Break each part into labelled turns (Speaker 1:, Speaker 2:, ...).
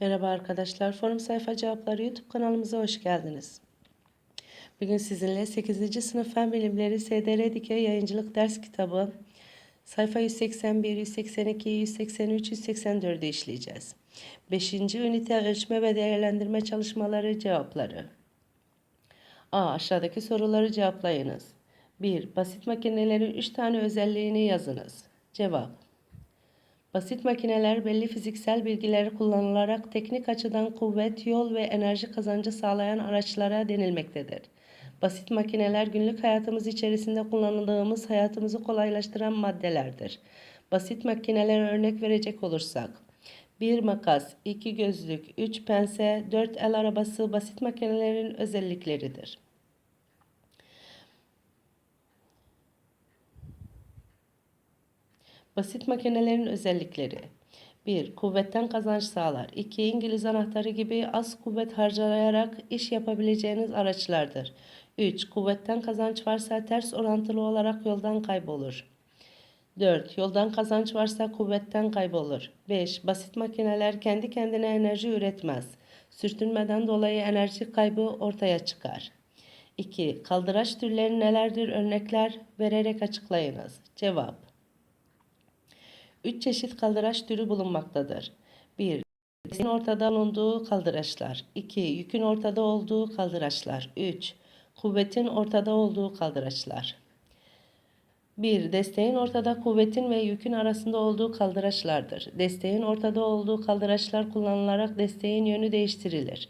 Speaker 1: Merhaba arkadaşlar. Forum Sayfa Cevapları YouTube kanalımıza hoş geldiniz. Bugün sizinle 8. sınıf Fen Bilimleri SDR Dikey Yayıncılık Ders Kitabı sayfa 181, 182, 183, 184'ü işleyeceğiz. 5. ünite ölçme ve değerlendirme çalışmaları cevapları. A. Aşağıdaki soruları cevaplayınız. 1. Basit makinelerin 3 tane özelliğini yazınız. Cevap Basit makineler belli fiziksel bilgileri kullanılarak teknik açıdan kuvvet, yol ve enerji kazancı sağlayan araçlara denilmektedir. Basit makineler günlük hayatımız içerisinde kullanıldığımız hayatımızı kolaylaştıran maddelerdir. Basit makinelere örnek verecek olursak, 1 makas, 2 gözlük, 3 pense, 4 el arabası basit makinelerin özellikleridir. Basit makinelerin özellikleri 1. Kuvvetten kazanç sağlar. 2. İngiliz anahtarı gibi az kuvvet harcayarak iş yapabileceğiniz araçlardır. 3. Kuvvetten kazanç varsa ters orantılı olarak yoldan kaybolur. 4. Yoldan kazanç varsa kuvvetten kaybolur. 5. Basit makineler kendi kendine enerji üretmez. Sürtünmeden dolayı enerji kaybı ortaya çıkar. 2. Kaldıraç türleri nelerdir örnekler vererek açıklayınız. Cevap 3 çeşit kaldıraç türü bulunmaktadır. 1. Desteğin ortada bulunduğu kaldıraçlar. 2. Yükün ortada olduğu kaldıraçlar. 3. Kuvvetin ortada olduğu kaldıraçlar. 1. Desteğin ortada kuvvetin ve yükün arasında olduğu kaldıraçlardır. Desteğin ortada olduğu kaldıraçlar kullanılarak desteğin yönü değiştirilir.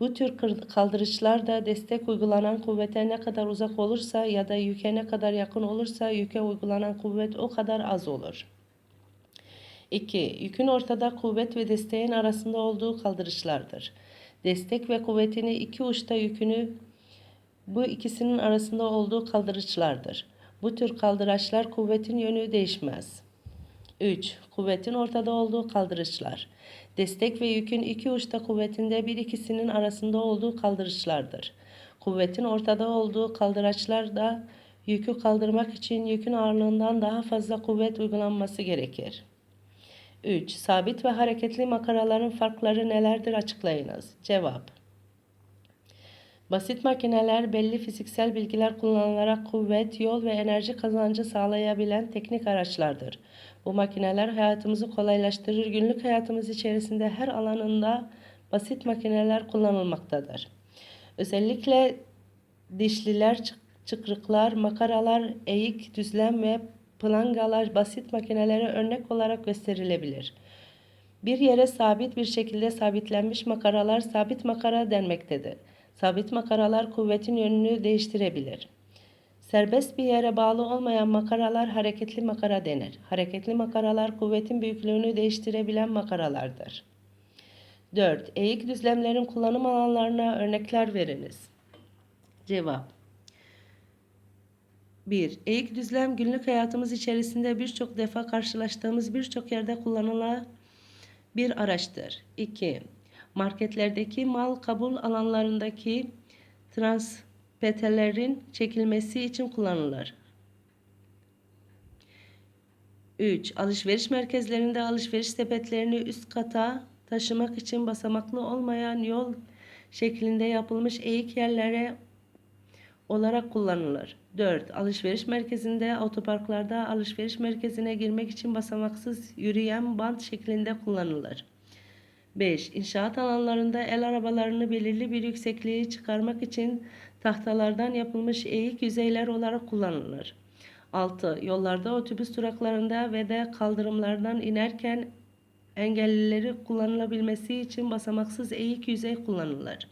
Speaker 1: Bu tür kaldırıçlar da destek uygulanan kuvvete ne kadar uzak olursa ya da yüke ne kadar yakın olursa yüke uygulanan kuvvet o kadar az olur. 2. Yükün ortada kuvvet ve desteğin arasında olduğu kaldırışlardır. Destek ve kuvvetini iki uçta yükünü bu ikisinin arasında olduğu kaldırışlardır. Bu tür kaldıraçlar kuvvetin yönü değişmez. 3. Kuvvetin ortada olduğu kaldırışlar. Destek ve yükün iki uçta kuvvetinde bir ikisinin arasında olduğu kaldırışlardır. Kuvvetin ortada olduğu kaldıraçlar da yükü kaldırmak için yükün ağırlığından daha fazla kuvvet uygulanması gerekir. 3. Sabit ve hareketli makaraların farkları nelerdir açıklayınız. Cevap Basit makineler belli fiziksel bilgiler kullanılarak kuvvet, yol ve enerji kazancı sağlayabilen teknik araçlardır. Bu makineler hayatımızı kolaylaştırır. Günlük hayatımız içerisinde her alanında basit makineler kullanılmaktadır. Özellikle dişliler, çıkrıklar, makaralar, eğik, düzlem ve Plangalar basit makinelere örnek olarak gösterilebilir. Bir yere sabit bir şekilde sabitlenmiş makaralar sabit makara denmektedir. Sabit makaralar kuvvetin yönünü değiştirebilir. Serbest bir yere bağlı olmayan makaralar hareketli makara denir. Hareketli makaralar kuvvetin büyüklüğünü değiştirebilen makaralardır. 4. Eğik düzlemlerin kullanım alanlarına örnekler veriniz. Cevap 1. Eğik düzlem günlük hayatımız içerisinde birçok defa karşılaştığımız birçok yerde kullanılan bir araçtır. 2. Marketlerdeki mal kabul alanlarındaki transpetelerin çekilmesi için kullanılır. 3. Alışveriş merkezlerinde alışveriş sepetlerini üst kata taşımak için basamaklı olmayan yol şeklinde yapılmış eğik yerlere olarak kullanılır. 4. Alışveriş merkezinde otoparklarda alışveriş merkezine girmek için basamaksız yürüyen bant şeklinde kullanılır. 5. İnşaat alanlarında el arabalarını belirli bir yüksekliğe çıkarmak için tahtalardan yapılmış eğik yüzeyler olarak kullanılır. 6. Yollarda otobüs duraklarında ve de kaldırımlardan inerken engellileri kullanılabilmesi için basamaksız eğik yüzey kullanılır.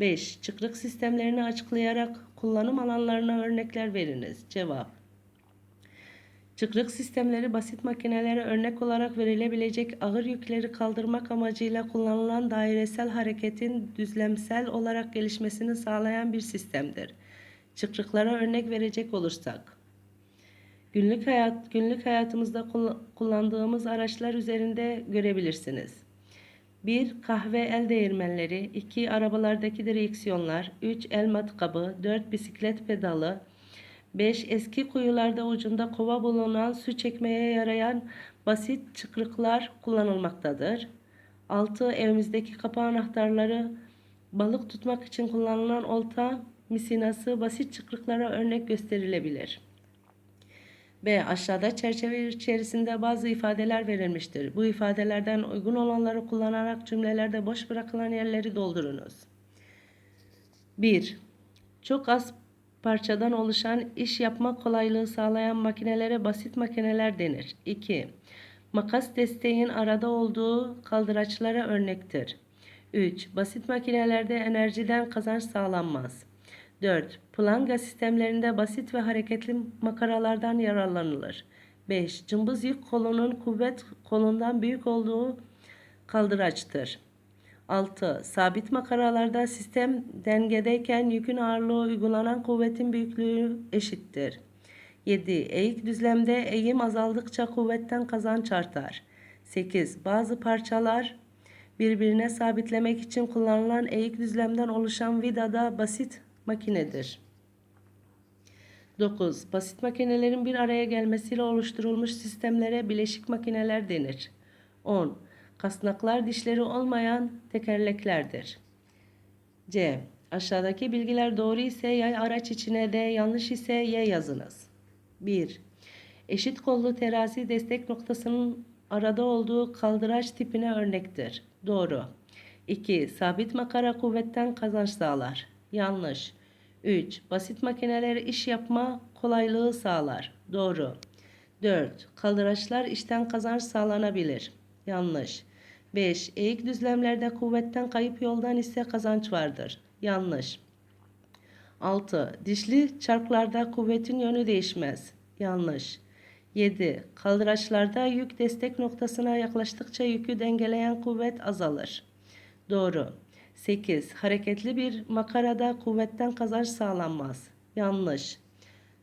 Speaker 1: 5. Çıkrık sistemlerini açıklayarak kullanım alanlarına örnekler veriniz. Cevap Çıkrık sistemleri basit makinelere örnek olarak verilebilecek ağır yükleri kaldırmak amacıyla kullanılan dairesel hareketin düzlemsel olarak gelişmesini sağlayan bir sistemdir. Çıkrıklara örnek verecek olursak, günlük hayat günlük hayatımızda kullandığımız araçlar üzerinde görebilirsiniz. 1. Kahve el değirmenleri 2. Arabalardaki direksiyonlar 3. El matkabı 4. Bisiklet pedalı 5. Eski kuyularda ucunda kova bulunan su çekmeye yarayan basit çıkrıklar kullanılmaktadır. 6. Evimizdeki kapı anahtarları, balık tutmak için kullanılan olta, misinası, basit çıkrıklara örnek gösterilebilir. B. Aşağıda çerçeve içerisinde bazı ifadeler verilmiştir. Bu ifadelerden uygun olanları kullanarak cümlelerde boş bırakılan yerleri doldurunuz. 1. Çok az parçadan oluşan iş yapma kolaylığı sağlayan makinelere basit makineler denir. 2. Makas desteğin arada olduğu kaldıraçlara örnektir. 3. Basit makinelerde enerjiden kazanç sağlanmaz. 4. Planga sistemlerinde basit ve hareketli makaralardan yararlanılır. 5. Cımbız yük kolunun kuvvet kolundan büyük olduğu kaldıraçtır. 6. Sabit makaralarda sistem dengedeyken yükün ağırlığı uygulanan kuvvetin büyüklüğü eşittir. 7. Eğik düzlemde eğim azaldıkça kuvvetten kazanç artar. 8. Bazı parçalar birbirine sabitlemek için kullanılan eğik düzlemden oluşan vida da basit makinedir. 9. Basit makinelerin bir araya gelmesiyle oluşturulmuş sistemlere bileşik makineler denir. 10. Kasnaklar dişleri olmayan tekerleklerdir. C. Aşağıdaki bilgiler doğru ise yay araç içine D, yanlış ise Y yazınız. 1. Eşit kollu terazi destek noktasının arada olduğu kaldıraç tipine örnektir. Doğru. 2. Sabit makara kuvvetten kazanç sağlar. Yanlış. 3. Basit makineler iş yapma kolaylığı sağlar. Doğru. 4. Kaldıraçlar işten kazanç sağlanabilir. Yanlış. 5. Eğik düzlemlerde kuvvetten kayıp yoldan ise kazanç vardır. Yanlış. 6. Dişli çarklarda kuvvetin yönü değişmez. Yanlış. 7. Kaldıraçlarda yük destek noktasına yaklaştıkça yükü dengeleyen kuvvet azalır. Doğru. 8. Hareketli bir makarada kuvvetten kazanç sağlanmaz. Yanlış.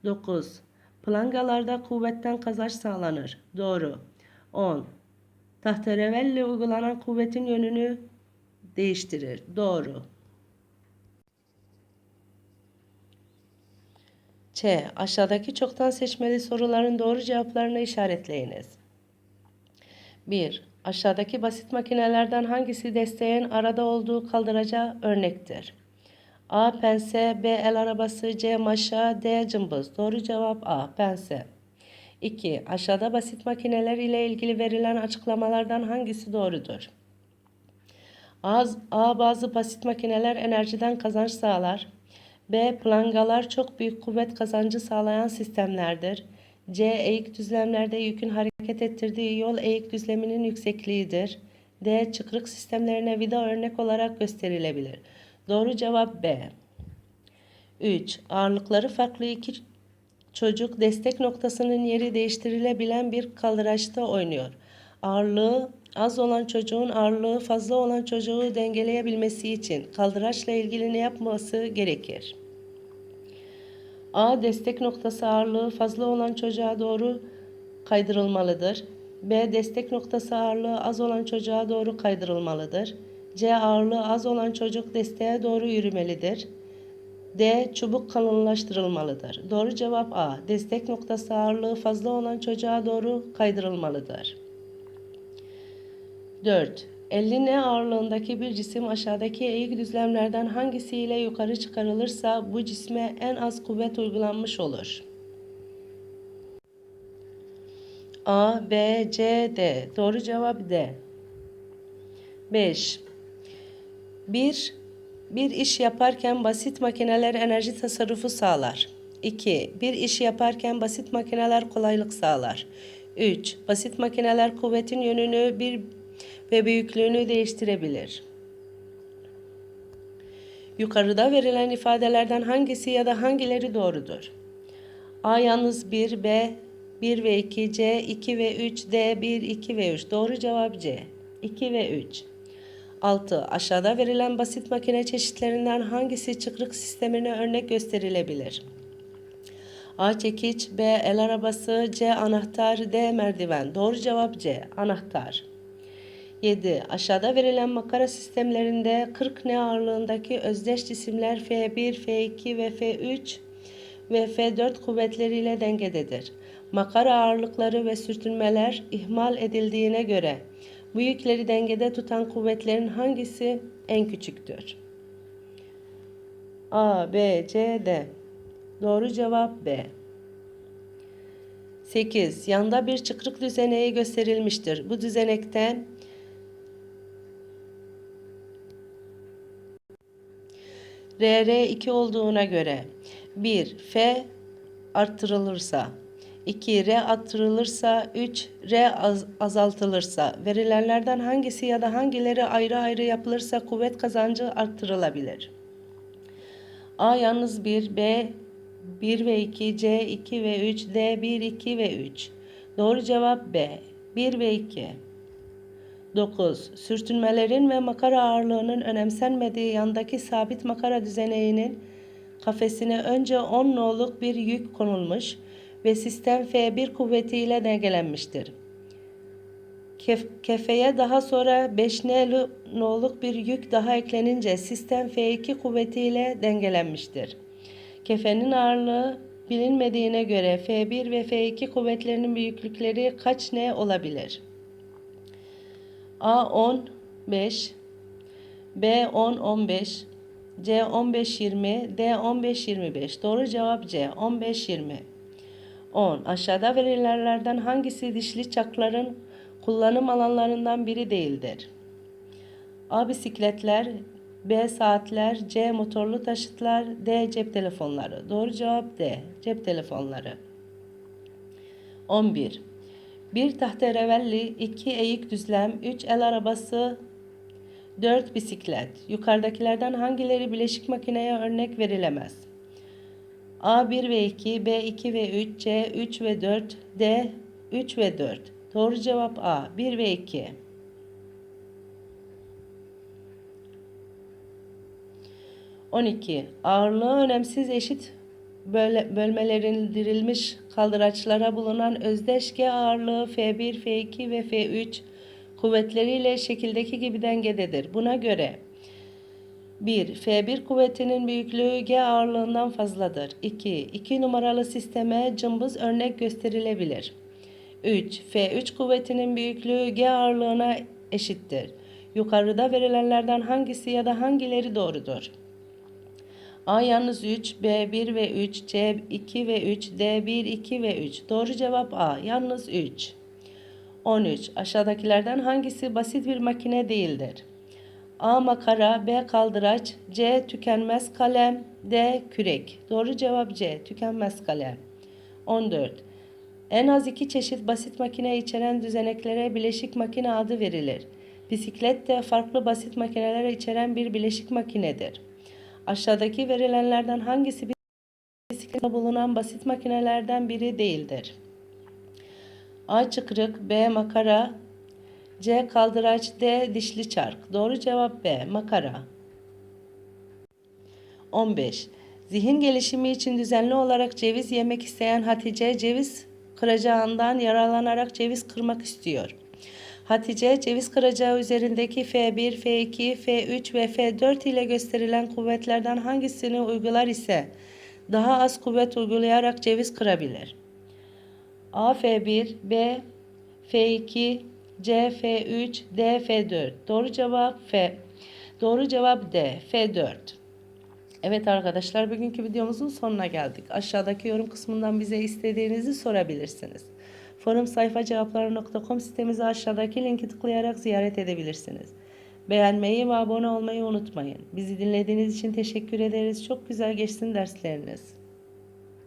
Speaker 1: 9. Plangalarda kuvvetten kazanç sağlanır. Doğru. 10. Tahterevelle uygulanan kuvvetin yönünü değiştirir. Doğru. Ç. Aşağıdaki çoktan seçmeli soruların doğru cevaplarını işaretleyiniz. 1. Aşağıdaki basit makinelerden hangisi desteğin arada olduğu kaldıraca örnektir? A. Pense B. El arabası C. Maşa D. Cımbız Doğru cevap A. Pense 2. Aşağıda basit makineler ile ilgili verilen açıklamalardan hangisi doğrudur? A, A bazı basit makineler enerjiden kazanç sağlar. B. Plangalar çok büyük kuvvet kazancı sağlayan sistemlerdir. C. Eğik düzlemlerde yükün hareket ettirdiği yol eğik düzleminin yüksekliğidir. D. Çıkrık sistemlerine vida örnek olarak gösterilebilir. Doğru cevap B. 3. Ağırlıkları farklı iki çocuk destek noktasının yeri değiştirilebilen bir kaldıraçta oynuyor. Ağırlığı az olan çocuğun ağırlığı fazla olan çocuğu dengeleyebilmesi için kaldıraçla ilgili ne yapması gerekir? A. Destek noktası ağırlığı fazla olan çocuğa doğru kaydırılmalıdır. B. Destek noktası ağırlığı az olan çocuğa doğru kaydırılmalıdır. C. Ağırlığı az olan çocuk desteğe doğru yürümelidir. D. Çubuk kalınlaştırılmalıdır. Doğru cevap A. Destek noktası ağırlığı fazla olan çocuğa doğru kaydırılmalıdır. 4. 50 N ağırlığındaki bir cisim aşağıdaki eğik düzlemlerden hangisiyle yukarı çıkarılırsa bu cisme en az kuvvet uygulanmış olur. A, B, C, D. Doğru cevap D. 5. 1. Bir iş yaparken basit makineler enerji tasarrufu sağlar. 2. Bir iş yaparken basit makineler kolaylık sağlar. 3. Basit makineler kuvvetin yönünü bir ve büyüklüğünü değiştirebilir. Yukarıda verilen ifadelerden hangisi ya da hangileri doğrudur? A yalnız 1, B 1 ve 2, C 2 ve 3, D 1, 2 ve 3. Doğru cevap C. 2 ve 3. 6. Aşağıda verilen basit makine çeşitlerinden hangisi çıkrık sistemine örnek gösterilebilir? A. Çekiç B. El arabası C. Anahtar D. Merdiven Doğru cevap C. Anahtar 7. Aşağıda verilen makara sistemlerinde 40 N ağırlığındaki özdeş cisimler F1, F2 ve F3 ve F4 kuvvetleriyle dengededir. Makara ağırlıkları ve sürtünmeler ihmal edildiğine göre Bu yükleri dengede tutan kuvvetlerin hangisi en küçüktür? A, B, C, D. Doğru cevap B. 8. Yanda bir çıkrık düzeneği gösterilmiştir. Bu düzenekte RR 2 olduğuna göre 1. F arttırılırsa 2. R arttırılırsa 3. R az, azaltılırsa verilenlerden hangisi ya da hangileri ayrı ayrı yapılırsa kuvvet kazancı arttırılabilir? A yalnız 1, B 1 ve 2, C 2 ve 3, D 1, 2 ve 3. Doğru cevap B. 1 ve 2. 9. Sürtünmelerin ve makara ağırlığının önemsenmediği yandaki sabit makara düzeneğinin kafesine önce 10 noluk bir yük konulmuş ve sistem F1 kuvvetiyle dengelenmiştir. Kef, kefeye daha sonra 5 noluk bir yük daha eklenince sistem F2 kuvvetiyle dengelenmiştir. Kefenin ağırlığı bilinmediğine göre F1 ve F2 kuvvetlerinin büyüklükleri kaç ne olabilir? A 10 5 B 10 15 C 15 20 D 15 25 Doğru cevap C 15 20 10. Aşağıda verilenlerden hangisi dişli çakların kullanım alanlarından biri değildir? A. Bisikletler B. Saatler C. Motorlu taşıtlar D. Cep telefonları Doğru cevap D. Cep telefonları 11. Bir tahterevalli, iki eğik düzlem, üç el arabası, dört bisiklet. Yukarıdakilerden hangileri bileşik makineye örnek verilemez? A 1 ve 2, B 2 ve 3, C 3 ve 4, D 3 ve 4. Doğru cevap A 1 ve 2. On iki. Ağırlığı önemsiz eşit böl bölmelendirilmiş kaldıraçlara bulunan özdeşge ağırlığı F1, F2 ve F3 kuvvetleriyle şekildeki gibi dengededir. Buna göre 1. F1 kuvvetinin büyüklüğü G ağırlığından fazladır. 2. 2 numaralı sisteme cımbız örnek gösterilebilir. 3. F3 kuvvetinin büyüklüğü G ağırlığına eşittir. Yukarıda verilenlerden hangisi ya da hangileri doğrudur? A yalnız 3, B 1 ve 3, C 2 ve 3, D 1, 2 ve 3. Doğru cevap A yalnız 3. 13. Aşağıdakilerden hangisi basit bir makine değildir? A. Makara B. Kaldıraç C. Tükenmez kalem D. Kürek Doğru cevap C. Tükenmez kalem 14. En az iki çeşit basit makine içeren düzeneklere bileşik makine adı verilir. Bisiklet de farklı basit makineler içeren bir bileşik makinedir. Aşağıdaki verilenlerden hangisi bisiklette bulunan basit makinelerden biri değildir? A. Çıkrık B. Makara C. Kaldıraç D. Dişli çark Doğru cevap B. Makara 15. Zihin gelişimi için düzenli olarak ceviz yemek isteyen Hatice ceviz kıracağından yararlanarak ceviz kırmak istiyor. Hatice ceviz kıracağı üzerindeki F1, F2, F3 ve F4 ile gösterilen kuvvetlerden hangisini uygular ise daha az kuvvet uygulayarak ceviz kırabilir. A F1, B F2, C F3, D F4. Doğru cevap F. Doğru cevap D F4. Evet arkadaşlar bugünkü videomuzun sonuna geldik. Aşağıdaki yorum kısmından bize istediğinizi sorabilirsiniz. Forum sayfa cevapları.com sitemizi aşağıdaki linki tıklayarak ziyaret edebilirsiniz. Beğenmeyi ve abone olmayı unutmayın. Bizi dinlediğiniz için teşekkür ederiz. Çok güzel geçsin dersleriniz.